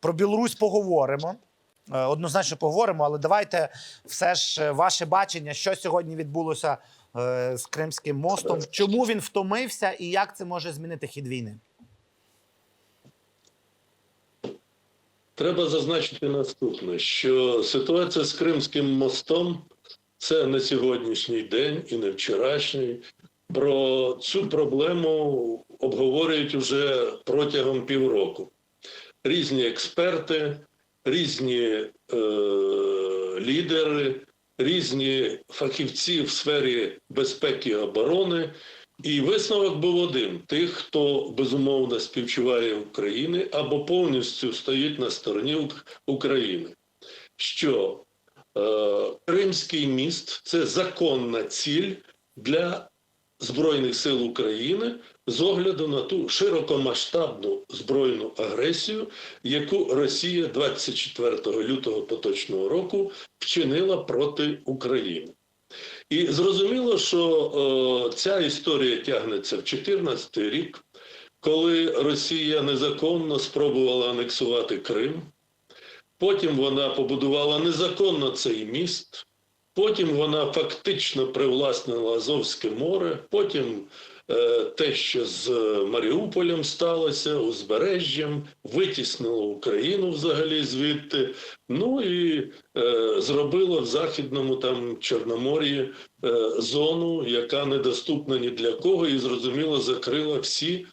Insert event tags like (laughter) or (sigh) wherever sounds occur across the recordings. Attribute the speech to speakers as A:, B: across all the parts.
A: Про Білорусь поговоримо. Е, Однозначно поговоримо, але давайте все ж е, ваше бачення, що сьогодні відбулося е, з Кримським мостом, чому він втомився і як це може змінити хід війни?
B: Треба зазначити наступне: що ситуація з Кримським мостом це не сьогоднішній день і не вчорашній. Про цю проблему обговорюють уже протягом півроку. Різні експерти, різні е, лідери, різні фахівці в сфері безпеки і оборони. І висновок був один: тих, хто безумовно співчуває України або повністю стоїть на стороні України, що е, Кримський міст це законна ціль для Збройних сил України з огляду на ту широкомасштабну збройну агресію, яку Росія 24 лютого поточного року вчинила проти України. І зрозуміло, що е, ця історія тягнеться в 2014 рік, коли Росія незаконно спробувала анексувати Крим. Потім вона побудувала незаконно цей міст. Потім вона фактично привласнила Азовське море. Потім те, що з Маріуполем сталося, узбережжям, витіснило Україну взагалі звідти. Ну і е, зробила в західному там Чорномор'ї е, зону, яка недоступна ні для кого, і зрозуміло закрила всі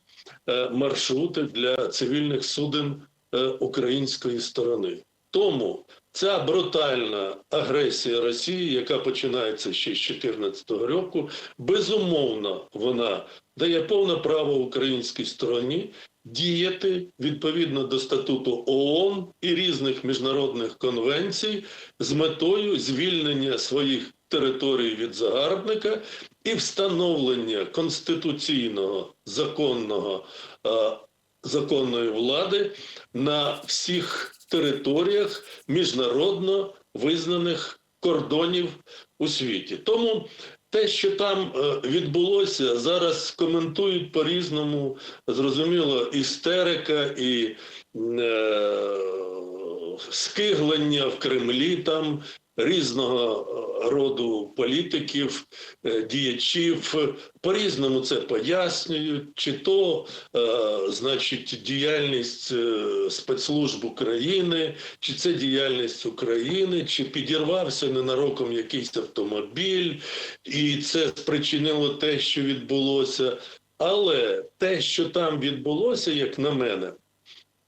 B: е, маршрути для цивільних суден е, української сторони. Тому ця брутальна агресія Росії, яка починається ще з 2014 року, безумовно, вона дає повне право українській стороні діяти відповідно до статуту ООН і різних міжнародних конвенцій з метою звільнення своїх територій від загарбника і встановлення конституційного законного е, законної влади на всіх територіях міжнародно визнаних кордонів у світі. Тому те, що там е, відбулося, зараз коментують по-різному. Зрозуміло, істерика і е, скиглення в Кремлі там різного е, роду політиків, е, діячів по-різному це пояснюють, чи то, е, значить, діяльність спецслужб України, чи це діяльність України, чи підірвався ненароком якийсь автомобіль, і це спричинило те, що відбулося. Але те, що там відбулося, як на мене,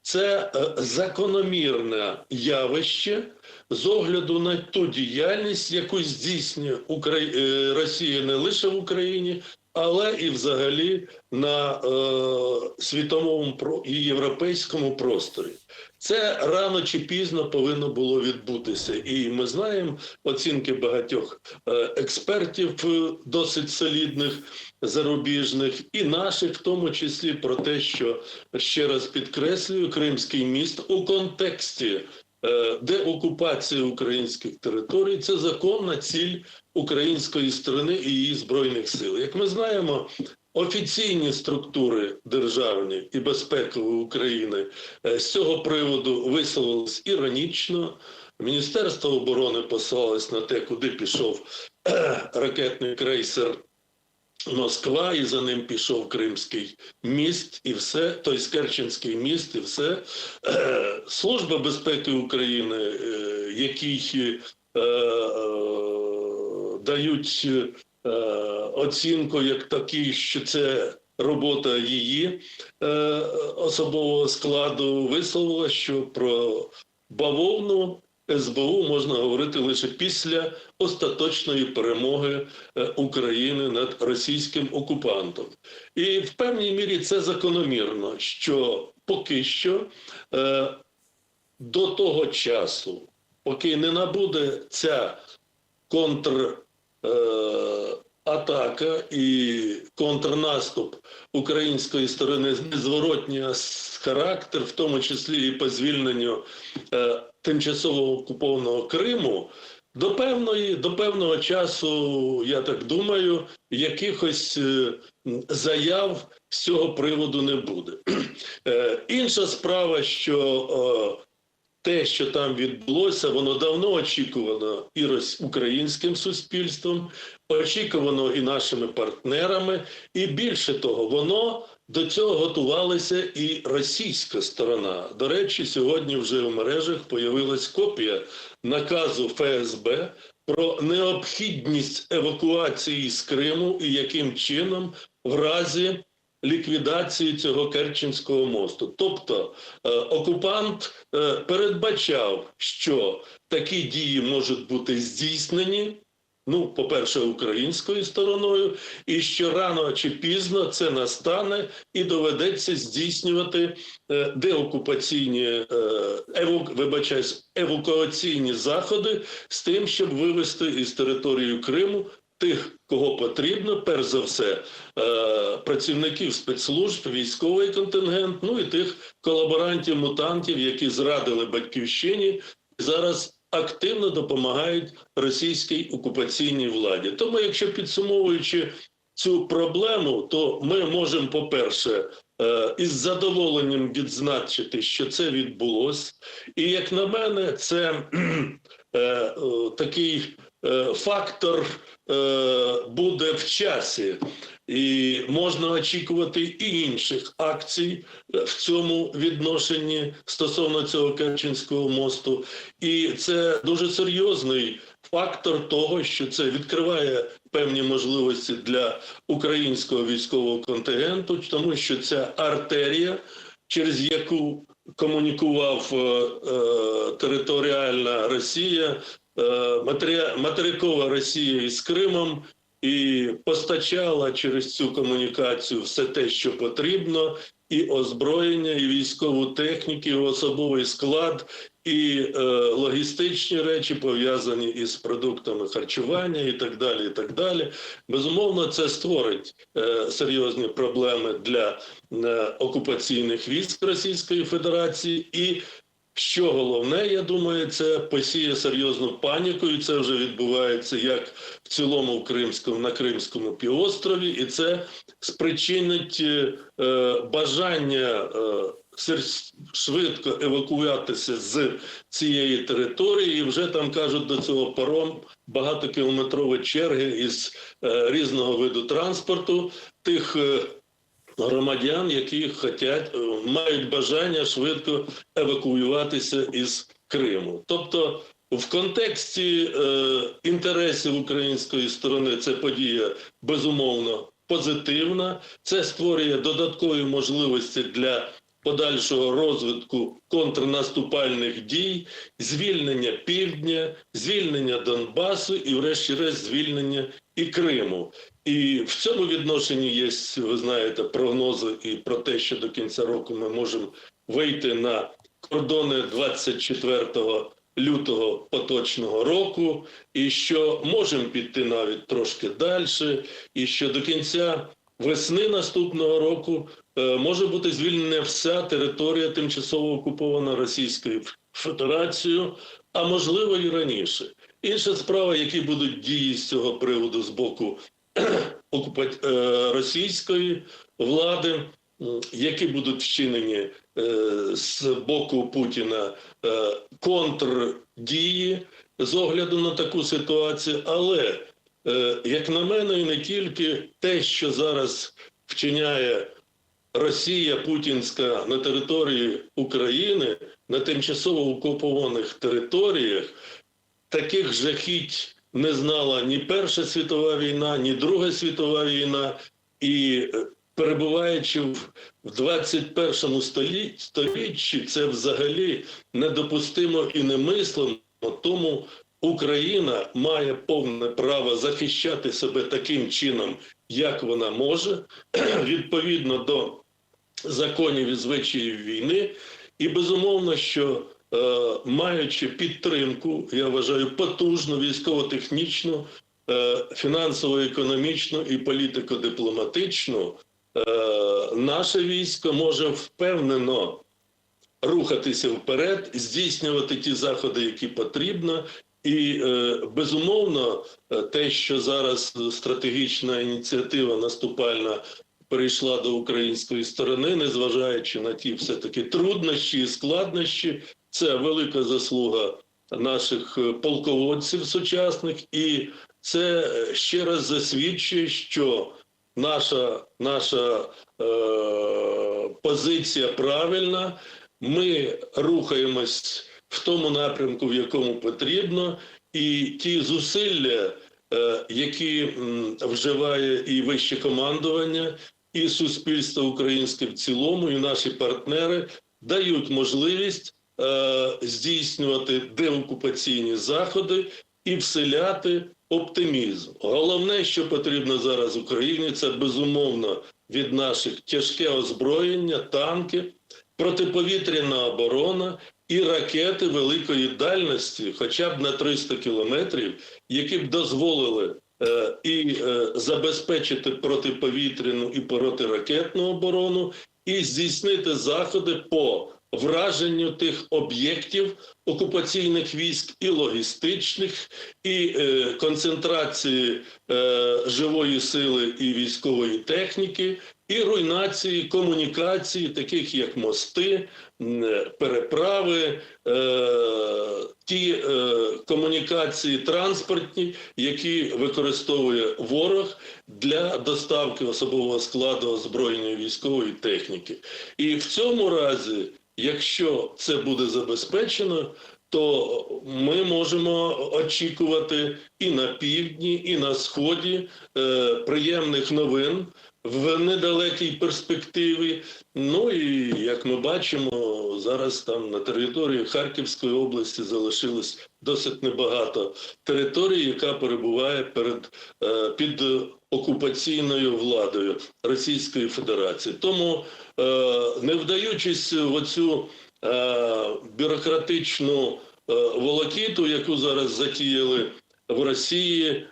B: це закономірне явище з огляду на ту діяльність, яку здійснює Укра... е, Росія не лише в Україні, але і взагалі на е, світовому і європейському просторі. Це рано чи пізно повинно було відбутися, і ми знаємо оцінки багатьох е, експертів, е, досить солідних зарубіжних, і наших, в тому числі, про те, що ще раз підкреслюю, Кримський міст у контексті деокупації українських територій це законна ціль української сторони і її збройних сил. Як ми знаємо, офіційні структури державні і безпекові України е, з цього приводу висловились іронічно. Міністерство оборони послалось на те, куди пішов е, ракетний крейсер Москва, і за ним пішов Кримський міст, і все, той Керченський міст, і все. Е, Служба безпеки України, е, якій е, дають оцінку як такий, що це робота її особового складу, висловила, що про бавовну СБУ можна говорити лише після остаточної перемоги е, України над російським окупантом. І в певній мірі це закономірно, що поки що е, до того часу, поки не набуде ця контр. Е, і контрнаступ української сторони незворотній характер, в тому числі і по звільненню е, тимчасово окупованого Криму, до певної до певного часу, я так думаю, якихось е, заяв з цього приводу не буде. Е, інша справа, що те, що там відбулося, воно давно очікувано і українським суспільством, очікувано і нашими партнерами, і більше того, воно до цього готувалася і російська сторона. До речі, сьогодні вже в мережах появилась копія наказу ФСБ про необхідність евакуації з Криму і яким чином в разі ліквідації цього Керченського мосту. Тобто е, окупант е, передбачав, що такі дії можуть бути здійснені. Ну, по-перше, українською стороною, і що рано чи пізно це настане і доведеться здійснювати е, деокупаційні е, еву, вибачаюсь, евакуаційні заходи з тим, щоб вивести із території Криму тих, кого потрібно, перш за все, е, працівників спецслужб, військовий контингент, ну і тих колаборантів, мутантів, які зрадили батьківщині. Зараз активно допомагають російській окупаційній владі. Тому, якщо підсумовуючи цю проблему, то ми можемо, по-перше, е, із задоволенням відзначити, що це відбулося, і як на мене, це е, е, такий фактор буде в часі, і можна очікувати і інших акцій е, в цьому відношенні стосовно цього Керченського мосту. І це дуже серйозний фактор того, що це відкриває певні можливості для українського військового контингенту, тому що ця артерія, через яку комунікував е, е, територіальна Росія, е, материкова Росія із Кримом. І постачала через цю комунікацію все те, що потрібно, і озброєння, і військову техніку, і особовий склад, і е, логістичні речі пов'язані із продуктами харчування, і так далі. І так далі. Безумовно, це створить е, серйозні проблеми для е, окупаційних військ Російської Федерації і. Що головне, я думаю, це посіє серйозну паніку, і це вже відбувається як в цілому в Кримському на Кримському півострові, і це спричинить е, е, бажання е, швидко евакуюватися з цієї території. І вже там кажуть до цього паром багатокілометрові черги із е, різного виду транспорту тих. Громадян, які хотять, е, мають бажання швидко евакуюватися із Криму. Тобто, в контексті е, інтересів української сторони це подія безумовно позитивна. Це створює додаткові можливості для подальшого розвитку контрнаступальних дій, звільнення півдня, звільнення Донбасу і, врешті-решт, звільнення і Криму. І в цьому відношенні є, ви знаєте, прогнози і про те, що до кінця року ми можемо вийти на кордони 24 лютого поточного року, і що можемо піти навіть трошки далі, і що до кінця весни наступного року може бути звільнена вся територія тимчасово окупована Російською Федерацією, а можливо і раніше. Інша справа, які будуть дії з цього приводу з боку (clears throat) е, російської влади, які будуть вчинені е, з боку Путіна е, контрдії з огляду на таку ситуацію, але е, як на мене, і не тільки те, що зараз вчиняє Росія Путінська на території України, на тимчасово окупованих територіях, таких жахіть не знала ні Перша світова війна, ні Друга світова війна, і е, перебуваючи в в 21 столі- сторіччі, це взагалі недопустимо і немислимо. Тому Україна має повне право захищати себе таким чином, як вона може, (clears throat) відповідно до законів і звичаїв війни, і безумовно, що е, маючи підтримку, я вважаю, потужну військово-технічну, е, фінансово-економічну і політико-дипломатичну, е, наше військо може впевнено рухатися вперед, здійснювати ті заходи, які потрібно. І е, безумовно, е, те, що зараз стратегічна ініціатива наступальна перейшла до української сторони, незважаючи на ті все таки труднощі і складнощі, Це велика заслуга наших е, полководців сучасних, і це ще раз засвідчує, що наша, наша е, позиція правильна. Ми рухаємось в тому напрямку, в якому потрібно, і ті зусилля, е, які вживає і вище командування, і суспільство українське в цілому, і наші партнери дають можливість е, здійснювати деокупаційні заходи і вселяти оптимізм. Головне, що потрібно зараз Україні, це безумовно від наших тяжке озброєння, танки, протиповітряна оборона і ракети великої дальності, хоча б на 300 кілометрів, які б дозволили і е, забезпечити протиповітряну і протиракетну оборону, і здійснити заходи по враженню тих об'єктів окупаційних військ і логістичних, і е, концентрації е, живої сили і військової техніки, і руйнації комунікації, таких як мости, е, переправи, е, ті е, комунікації транспортні, які використовує ворог для доставки особового складу озброєння військової техніки. І в цьому разі, якщо це буде забезпечено, то ми можемо очікувати і на півдні, і на сході е, приємних новин в недалекій перспективі. Ну і як ми бачимо, зараз там на території Харківської області залишилось досить небагато території, яка перебуває перед е, під окупаційною владою Російської Федерації. Тому, е, не вдаючись в оцю е, бюрократичну е, волокіту, яку зараз затіяли в Росії,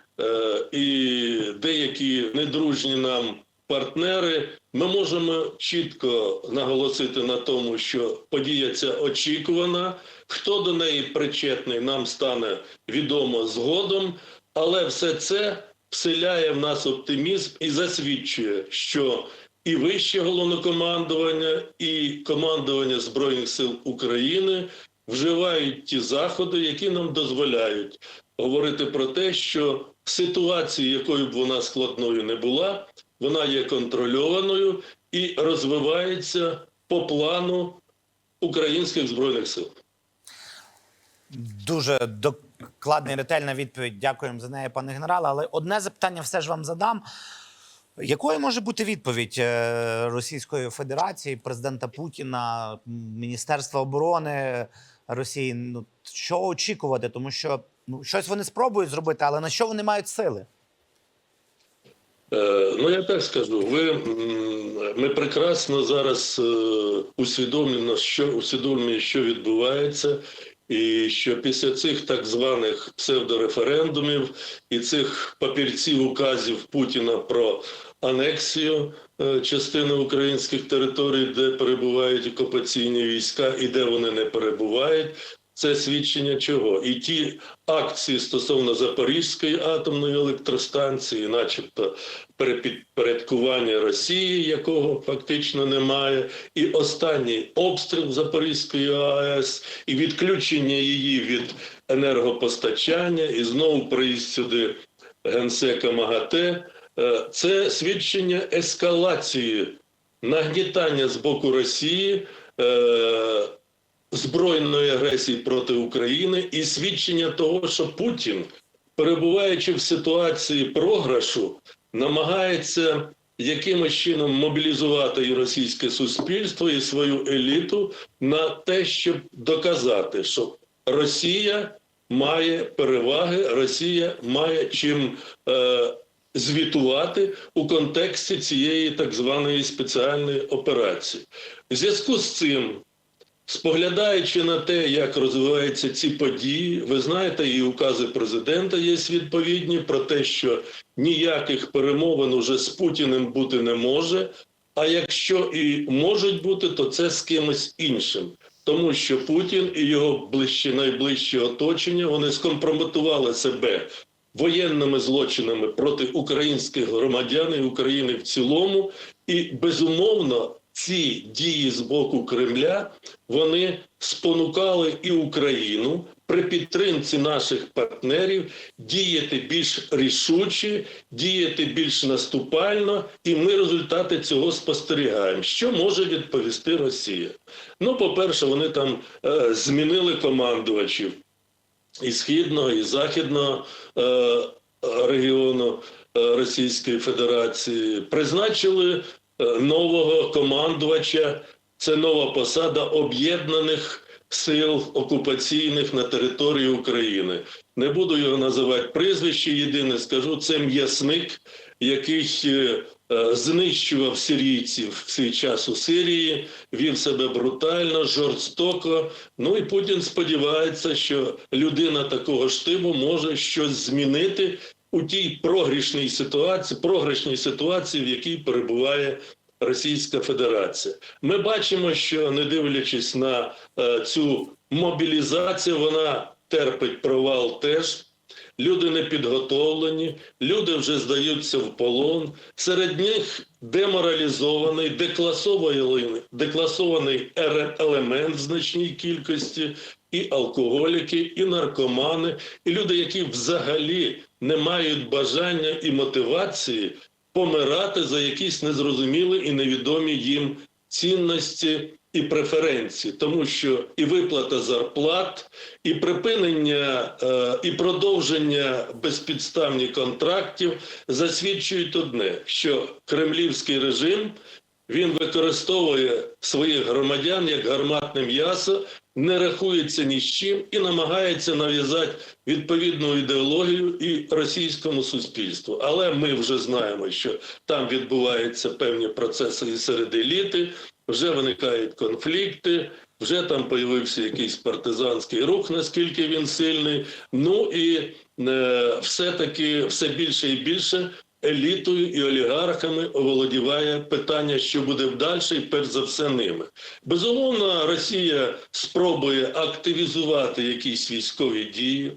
B: і деякі недружні нам партнери, ми можемо чітко наголосити на тому, що подія ця очікувана. Хто до неї причетний, нам стане відомо згодом, але все це вселяє в нас оптимізм і засвідчує, що і вище головнокомандування, і командування Збройних сил України вживають ті заходи, які нам дозволяють говорити про те, що ситуація, якою б вона складною не була, вона є контрольованою і розвивається по плану українських збройних сил.
A: Дуже докладна і ретельна відповідь. Дякуємо за неї, пане генерале. Але одне запитання все ж вам задам. Якою може бути відповідь е, Російської Федерації, президента Путіна, Міністерства оборони Росії? Ну що очікувати? Тому що ну щось вони спробують зробити, але на що вони мають сили?
B: Е, Ну, я так скажу. Ви ми прекрасно зараз е, усвідомлено, що усвідомлюємо, що відбувається, і що після цих так званих псевдореферендумів і цих папірців указів Путіна про анексію е, частини українських територій, де перебувають окупаційні війська, і де вони не перебувають. Це свідчення чого? І ті акції стосовно Запорізької атомної електростанції, начебто перепідпорядкування Росії, якого фактично немає, і останній обстріл Запорізької АЕС, і відключення її від енергопостачання, і знову приїзд сюди генсека МАГАТЕ. Е, Це свідчення ескалації нагнітання з боку Росії. Збройної агресії проти України і свідчення того, що Путін, перебуваючи в ситуації програшу, намагається якимось чином мобілізувати і російське суспільство, і свою еліту на те, щоб доказати, що Росія має переваги, Росія має чим. Е, Звітувати у контексті цієї так званої спеціальної операції, в зв'язку з цим Споглядаючи на те, як розвиваються ці події, ви знаєте, і укази президента є відповідні про те, що ніяких перемовин уже з Путіним бути не може. А якщо і можуть бути, то це з кимось іншим, тому що Путін і його ближче найближче оточення вони скомпрометували себе воєнними злочинами проти українських громадян і України в цілому, і безумовно ці дії з боку Кремля вони спонукали і Україну при підтримці наших партнерів діяти більш рішуче, діяти більш наступально, і ми результати цього спостерігаємо. Що може відповісти Росія? Ну, по-перше, вони там е, змінили командувачів і східного, і західного е, регіону е, Російської Федерації, призначили нового командувача. Це нова посада об'єднаних сил окупаційних на території України. Не буду його називати прізвище. Єдине скажу, це м'ясник, який е, е, знищував сирійців в свій час у Сирії, вів себе брутально, жорстоко. Ну і Путін сподівається, що людина такого штибу може щось змінити у тій прогрішній ситуації, програшній ситуації, в якій перебуває Російська Федерація. Ми бачимо, що не дивлячись на е, цю мобілізацію, вона терпить провал теж. Люди не підготовлені, люди вже здаються в полон. Серед них деморалізований, декласований, декласований елемент в значній кількості, і алкоголіки, і наркомани, і люди, які взагалі не мають бажання і мотивації помирати за якісь незрозумілі і невідомі їм цінності і преференції, тому що і виплата зарплат, і припинення е, і продовження безпідставних контрактів засвідчують одне, що кремлівський режим він використовує своїх громадян як гарматне м'ясо, не рахується ні з чим і намагається нав'язати відповідну ідеологію і російському суспільству. Але ми вже знаємо, що там відбуваються певні процеси і серед еліти, вже виникають конфлікти. Вже там появився якийсь партизанський рух, наскільки він сильний. Ну і е, все-таки все більше і більше елітою і олігархами оволодіває питання, що буде далі, і перш за все ними. Безумовно, Росія спробує активізувати якісь військові дії.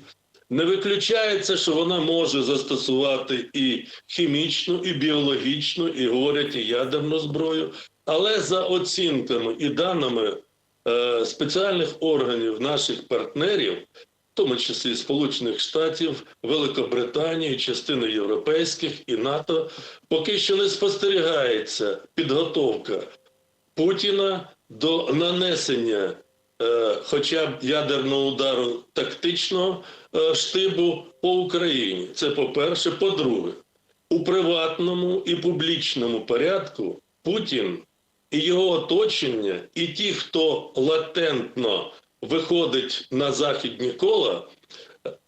B: Не виключається, що вона може застосувати і хімічну, і біологічну, і говорять, і ядерну зброю. Але за оцінками і даними е, спеціальних органів наших партнерів, в тому числі Сполучених Штатів, Великобританії, частини європейських і НАТО, поки що не спостерігається підготовка Путіна до нанесення е, хоча б ядерного удару тактичного е, штибу по Україні. Це по-перше. По-друге, у приватному і публічному порядку Путін і його оточення, і ті, хто латентно виходить на західні кола,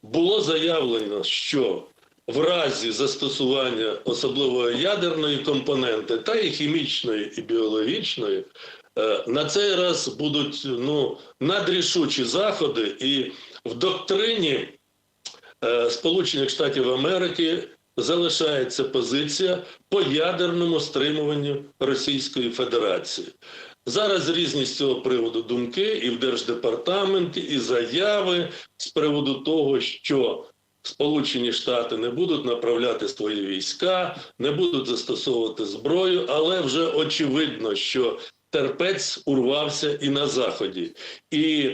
B: було заявлено, що в разі застосування особливо ядерної компоненти, та і хімічної, і біологічної, е, на цей раз будуть ну, надрішучі заходи, і в доктрині е, Сполучених Штатів Америки залишається позиція по ядерному стримуванню Російської Федерації. Зараз різні з цього приводу думки і в Держдепартаменті, і заяви з приводу того, що Сполучені Штати не будуть направляти свої війська, не будуть застосовувати зброю, але вже очевидно, що терпець урвався і на заході. І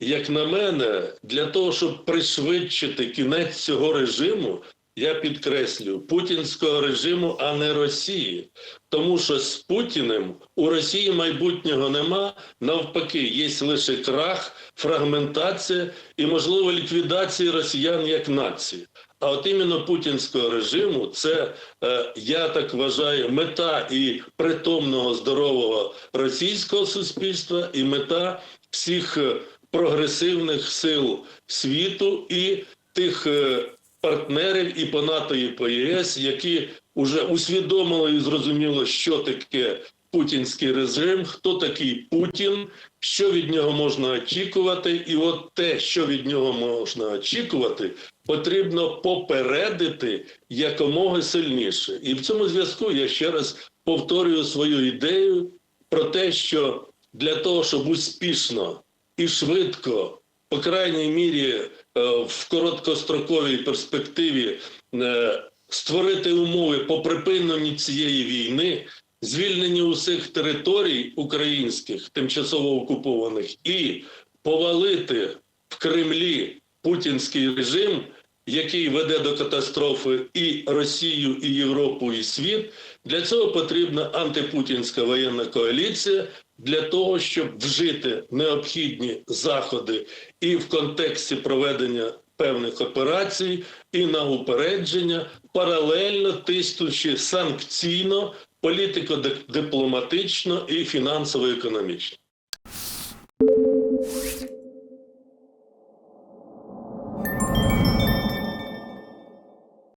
B: як на мене, для того, щоб пришвидшити кінець цього режиму, я підкреслю путінського режиму, а не Росії. Тому що з Путіним у Росії майбутнього нема. Навпаки, є лише крах, фрагментація і можливо ліквідація росіян як нації. А от іменно путінського режиму це е, я так вважаю мета і притомного здорового російського суспільства, і мета всіх е, прогресивних сил світу і тих е, партнерів і по НАТО, і по ЄС, які вже усвідомили і зрозуміло, що таке путінський режим, хто такий Путін, що від нього можна очікувати, і от те, що від нього можна очікувати, потрібно попередити якомога сильніше. І в цьому зв'язку я ще раз повторюю свою ідею про те, що для того, щоб успішно і швидко, по крайній мірі, в короткостроковій перспективі е, створити умови по припиненню цієї війни, звільнення усіх територій українських, тимчасово окупованих, і повалити в Кремлі путінський режим, який веде до катастрофи і Росію, і Європу, і світ. Для цього потрібна антипутінська воєнна коаліція для того, щоб вжити необхідні заходи і в контексті проведення певних операцій, і на упередження, паралельно тиснучи санкційно, політико-дипломатично і фінансово-економічно.